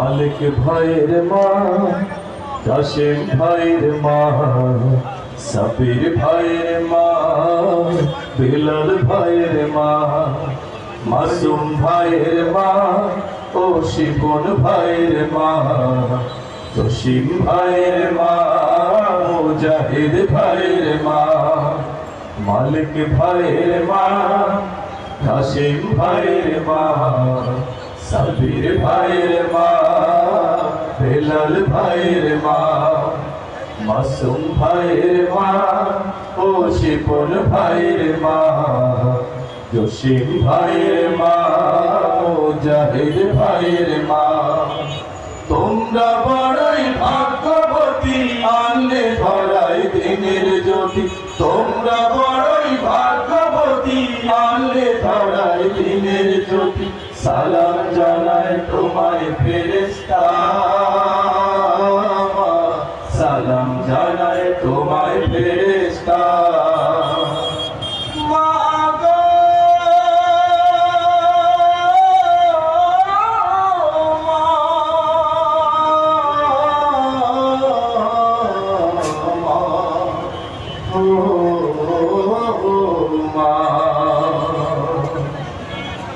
মালিক ভাইয়ের মা কাশেম ভাইয়ের মা সাবির ভাইয়ের মা বিলাল ভাইয়ের মা মাসুম ভাইয়ের মা ও শিবন ভাইয়ের মা জসিম ভাইয়ের মা মুজাহিদ ভাইয়ের মা মালিক ভাইয়ের মা কাশিম ভাইয়ের মা সাবির ভাইয়ের মাসুম ভাইয়ের মা ও শিপন ভাইয়ের মা, জসিম ভাইয়ের মা মুজাহিদ ভাইয়ের মা। তোমরা বড়ই ভাগ্যবতী আনলে ধরাই দিনের জ্যোতি। তোমরা বড়ই ভাগ্যবতী আনলে ধরাই দিনের জ্যোতি। সালাম জানাই তোমায় ফেরেস্তা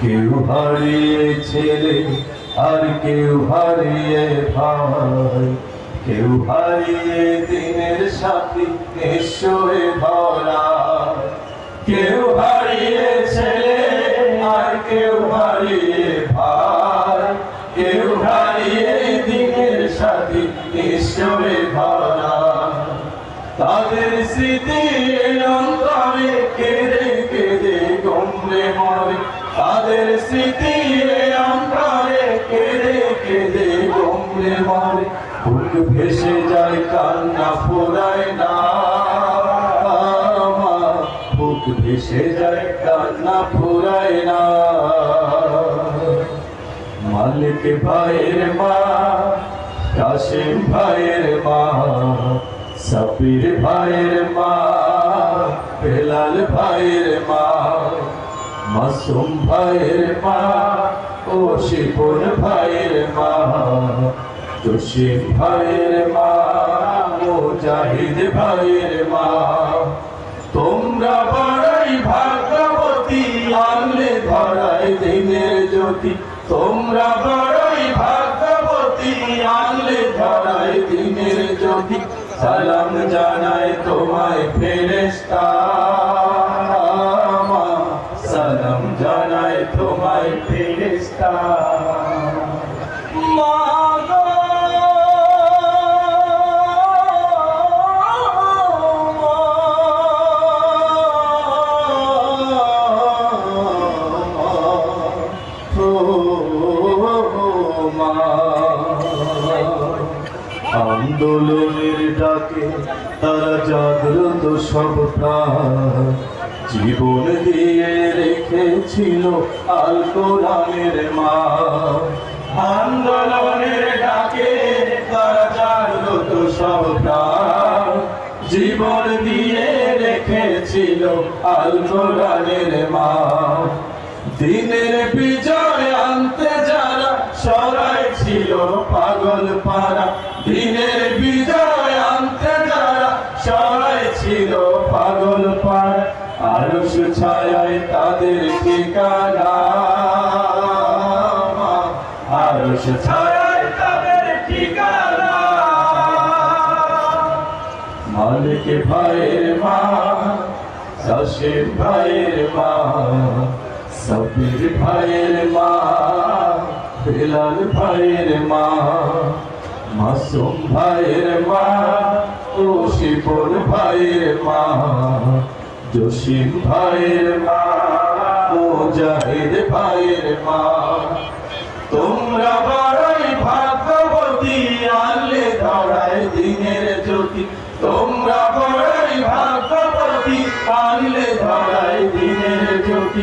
কেউ হারিয়ে ছেলে আর কেউ হারিয়ে ভাই। কেউ হারিয়ে দিনের সাথী নিশ্চয় ভরা কেউ হারিয়ে ছেলে আর কেউ হারিয়ে ভাই। কেউ হারিয়ে দিনের সাথী নিশ্চয় ভরা তাদের স্মৃতি অন্তরে কেঁদে কেঁদে মরে তাদের স্মৃতি অন্তরে কেঁদে কেঁদে গমলে মরে বুক ভেসে যায় কান্না ফুরায় না। বুক ভেসে যায় কান্না ফুরায় না মালিক ভাইয়ের মা কাশিম ভাইয়ের মা সাবির ভাইয়ের মা বেলাল ভাইয়ের মা মাসুম ভাইয়ের মা ও শিপুর ভাইয়ের মা জসিম ভাইয়ের মা মুজাহিদ ভাইয়ের মা তোমরা বড়ই ভাগ্যবতী আনলে ধরাই দিনের তোমরা বড়ই ভাগ্যবতী আনলে ধরাই দিনের জ্যোতি। সালাম জানাই তোমায় ফেরেস্তা সালাম জানাই তোমায় ফেরেস্তা আন্দোলনের ডাকে তারা জাগ্রত সব জীবন দিয়ে রেখেছিল আল কোরআনের মা। আন্দোলনের ডাকে তারা জাগ্রত সব জীবন দিয়ে রেখেছিল আল কোরআনের মা। দিনের বিজয় আনতে যারা সরাই ছিল পাগল পারা দিনের বিজয় আনতে যারা সরাই ছিল পাগল পারা আরশ ছায়ায় তাদের ঠিকানা। আরশ ছায়ায় তাদের ঠিকানা। মালিক ভাইয়ের মা শাসির ভাইয়ের মা সবির ভাইয়ের মা। বিলাল ভাইয়ের মা, মাসুম ভাইয়ের মা ও শিবর ভাইয়ের মা, জসিম ভাইয়ের মা, মুজাহিদ ভাইয়ের মা। তোমরা বড়ই ভাগ্যবতী, আনলে ধরায় দিনের জ্যোতি। তোমরা বড়ই ভাগ্যবতী, আনলে ধরায় দিনের জ্যোতি।